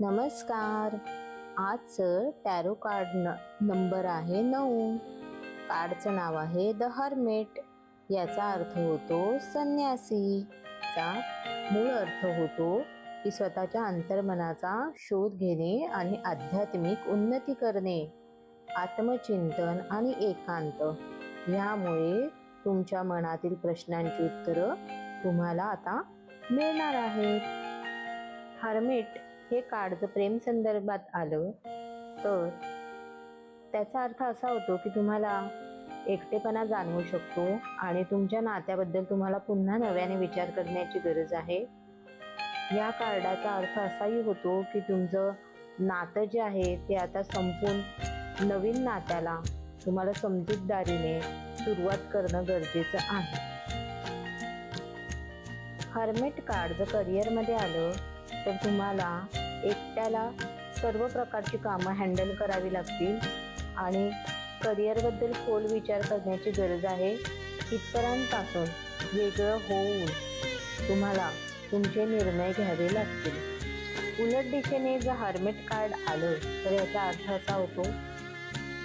नमस्कार. आजचं tarot card न नंबर आहे नऊ. कार्डचं नाव आहे द हर्मेट. याचा अर्थ होतो संन्यासी. चा मूळ अर्थ होतो की स्वतःच्या अंतर्मनाचा शोध घेणे आणि आध्यात्मिक उन्नती करणे. आत्मचिंतन आणि एकांत. यामुळे तुमच्या मनातील प्रश्नांची उत्तरं तुम्हाला आता मिळणार आहेत. हार्मेट हे कार्ड जर प्रेम संदर्भात आलं तर त्याचा अर्थ असा होतो की तुम्हाला एकटेपणा जाणवू शकतो आणि तुमच्या नात्याबद्दल तुम्हाला पुन्हा नव्याने विचार करण्याची गरज आहे. या कार्डाचा अर्थ असाही होतो की तुमचं नातं जे आहे ते आता संपून नवीन नात्याला तुम्हाला समजूतदारीने सुरुवात करणं गरजेचं आहे. हर्मेट कार्ड जर करिअरमध्ये आलं तर तुम्हाला एकट्याला सर्व प्रकारची कामं हँडल करावी लागतील. आणि करिअरबद्दल खोल विचार करण्याची गरज आहे. इतरांपासून वेगळं होऊन तुम्हाला तुमचे निर्णय घ्यावे लागतील. उलट दिशेने जर हर्मेट कार्ड आलं तर याचा अर्थ असा होतो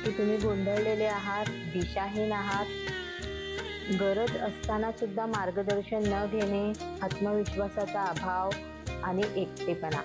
की तुम्ही गोंधळलेले आहात दिशाहीन आहात. गरज असताना सुद्धा मार्गदर्शन न घेणे आत्मविश्वासाचा अभाव आणि एकटेपणा.